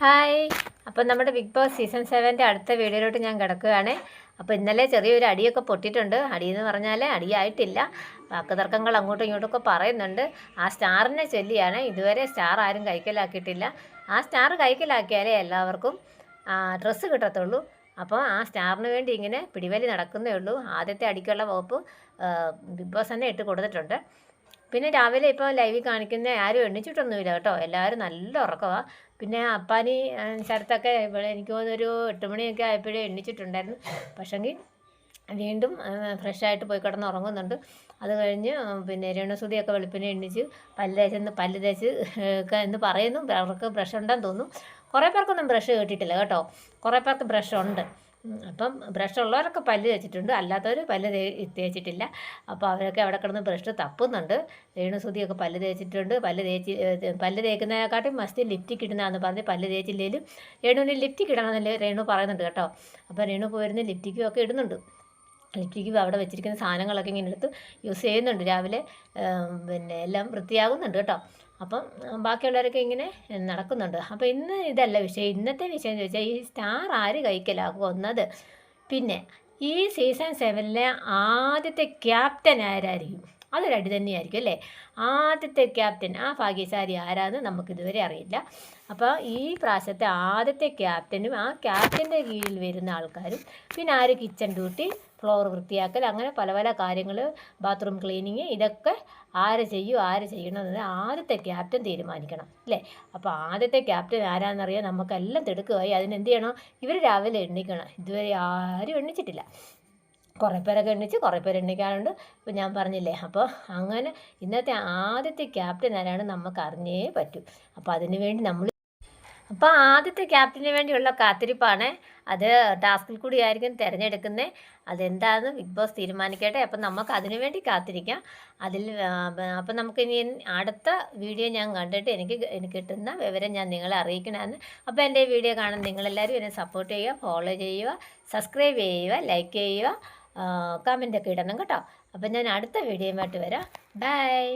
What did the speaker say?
Hi. അപ്പം നമ്മുടെ big boss season സെവന്റെ അടുത്ത വീഡിയോയിലോട്ട് ഞാൻ കിടക്കുകയാണ്. അപ്പോൾ ഇന്നലെ ചെറിയൊരു അടിയൊക്കെ പൊട്ടിയിട്ടുണ്ട്. അടിയെന്ന് പറഞ്ഞാൽ അടിയായിട്ടില്ല. വാക്ക് തർക്കങ്ങൾ അങ്ങോട്ടും ഇങ്ങോട്ടൊക്കെ പറയുന്നുണ്ട്. ആ സ്റ്റാറിനെ ചൊല്ലിയാണ്. ഇതുവരെ സ്റ്റാർ ആരും കൈക്കലാക്കിയിട്ടില്ല. ആ സ്റ്റാർ കൈക്കലാക്കിയാലേ എല്ലാവർക്കും ഡ്രസ്സ് കിട്ടത്തുള്ളൂ. അപ്പോൾ ആ സ്റ്റാറിന് വേണ്ടി ഇങ്ങനെ പിടിവലി നടക്കുന്നേ ഉള്ളൂ. ആദ്യത്തെ അടിക്കുള്ള വകുപ്പ് ബിഗ് ബോസ് തന്നെ ഇട്ട് കൊടുത്തിട്ടുണ്ട്. പിന്നെ രാവിലെ ഇപ്പോൾ ലൈവിൽ കാണിക്കുന്ന ആരും എണ്ണിച്ചിട്ടൊന്നുമില്ല കേട്ടോ. എല്ലാവരും നല്ല ഉറക്കമാണ് പിന്നെ അപ്പാനി ശരത്തൊക്കെ ഇവിടെ എനിക്ക് തോന്നുന്നൊരു എട്ട് മണിയൊക്കെ ആയപ്പോഴേ എണ്ണിച്ചിട്ടുണ്ടായിരുന്നു. പക്ഷെങ്കിൽ വീണ്ടും ഫ്രഷായിട്ട് പോയി കിടന്ന് ഉറങ്ങുന്നുണ്ട്. അത് കഴിഞ്ഞ് പിന്നെ രണസുതിയൊക്കെ വെളുപ്പിനെ എണ്ണിച്ച് പല്ല് തേച്ചെന്ന് പല്ല് തേച്ച് ഒക്കെ എന്ന് പറയുന്നു. അവർക്ക് ബ്രഷ് ഉണ്ടെന്ന് തോന്നുന്നു. കുറേ പേർക്കൊന്നും ബ്രഷ് കേട്ടിട്ടില്ല കേട്ടോ. കുറേ പേർക്ക് ബ്രഷ് ഉണ്ട്. അപ്പം ബ്രഷ് ഉള്ളവരൊക്കെ പല്ല് തേച്ചിട്ടുണ്ട്. അല്ലാത്തവർ പല്ല് തേച്ചിട്ടില്ല. അപ്പോൾ അവരൊക്കെ അവിടെ കിടന്ന് ബ്രഷ് തപ്പുന്നുണ്ട്. രേണുസുതിയൊക്കെ പല്ല് തേച്ചിട്ടുണ്ട്. പല്ല് തേച്ച് പല്ല് തേക്കുന്നതിനെക്കാട്ടും മസ്റ്റ് ലിപ്റ്റിക് ഇടുന്നതാണെന്ന് പറഞ്ഞ് പല്ല് തേച്ചില്ലെങ്കിലും രേണുവിന് ലിപ്റ്റിക് ഇടണമെന്നല്ലേ രേണു പറയുന്നുണ്ട് കേട്ടോ. അപ്പോൾ രേണു പോയിരുന്ന് ലിപ്റ്റിക്കും ഒക്കെ ഇടുന്നുണ്ട്. ലിപ്റ്റിക്കും അവിടെ വെച്ചിരിക്കുന്ന സാധനങ്ങളൊക്കെ ഇങ്ങനെ എടുത്ത് യൂസ് ചെയ്യുന്നുണ്ട്. രാവിലെ പിന്നെ എല്ലാം വൃത്തിയാകുന്നുണ്ട് കേട്ടോ. അപ്പം ബാക്കിയുള്ളവരൊക്കെ ഇങ്ങനെ നടക്കുന്നുണ്ട്. അപ്പോൾ ഇന്ന് ഇതല്ല വിഷയം. ഇന്നത്തെ വിഷയം എന്ന് വെച്ചാൽ ഈ സ്റ്റാർ ആര് കൈക്കലാക്കുക ഒന്നത് പിന്നെ ഈ സീസൺ സെവനിലെ ആദ്യത്തെ ക്യാപ്റ്റൻ ആരായിരിക്കും? അതൊരു അടി തന്നെയായിരിക്കും അല്ലേ? ആദ്യത്തെ ക്യാപ്റ്റൻ ആ ഭാഗ്യശാലി ആരാന്ന് നമുക്കിതുവരെ അറിയില്ല. അപ്പോൾ ഈ പ്രാവശ്യത്തെ ആദ്യത്തെ ക്യാപ്റ്റനും ആ ക്യാപ്റ്റന്റെ കീഴിൽ വരുന്ന ആൾക്കാരും പിന്നെ ആര് കിച്ചൺ ഡ്യൂട്ടി ഫ്ലോർ വൃത്തിയാക്കൽ അങ്ങനെ പല പല കാര്യങ്ങൾ ബാത്റൂം ക്ലീനിങ് ഇതൊക്കെ ആര് ചെയ്യും ആര് ചെയ്യണമെന്നത് ആദ്യത്തെ ക്യാപ്റ്റൻ തീരുമാനിക്കണം അല്ലേ? അപ്പോൾ ആദ്യത്തെ ക്യാപ്റ്റൻ ആരാന്നറിയാൻ നമുക്കെല്ലാം തിടുക്കുമായി. അതിനെന്ത് ചെയ്യണം? ഇവർ രാവിലെ എണ്ണിക്കണം. ഇതുവരെ ആരും എണ്ണിച്ചിട്ടില്ല. കുറേ പേരൊക്കെ എണ്ണിച്ച് കുറേ പേര് എണ്ണിക്കാറുണ്ട്. ഇപ്പം ഞാൻ പറഞ്ഞില്ലേ അപ്പോൾ അങ്ങനെ ഇന്നത്തെ ആദ്യത്തെ ക്യാപ്റ്റൻ ആരാണ് നമുക്ക് അറിഞ്ഞേ പറ്റൂ. അപ്പോൾ അതിനു വേണ്ടി നമ്മൾ അപ്പോൾ ആദ്യത്തെ ക്യാപ്റ്റന് വേണ്ടിയുള്ള കാത്തിരിപ്പാണ്. അത് ടാസ്കിൽ കൂടി ആയിരിക്കും തിരഞ്ഞെടുക്കുന്നത് അതെന്താണെന്ന് ബിഗ് ബോസ് തീരുമാനിക്കട്ടെ. അപ്പം നമുക്ക് അതിനു വേണ്ടി കാത്തിരിക്കാം. അതിൽ അപ്പം നമുക്ക് ഇനി അടുത്ത വീഡിയോ ഞാൻ കണ്ടിട്ട് എനിക്ക് എനിക്ക് കിട്ടുന്ന വിവരം ഞാൻ നിങ്ങളെ അറിയിക്കണമെന്ന്. അപ്പോൾ എന്റെ വീഡിയോ കാണാൻ നിങ്ങളെല്ലാവരും എന്നെ സപ്പോർട്ട് ചെയ്യുക ഫോളോ ചെയ്യുക സബ്സ്ക്രൈബ് ചെയ്യുക ലൈക്ക് ചെയ്യുക കമന്റൊക്കെ ഇടണം കേട്ടോ. അപ്പം ഞാൻ അടുത്ത വീഡിയോയുമായിട്ട് വരാം. ബൈ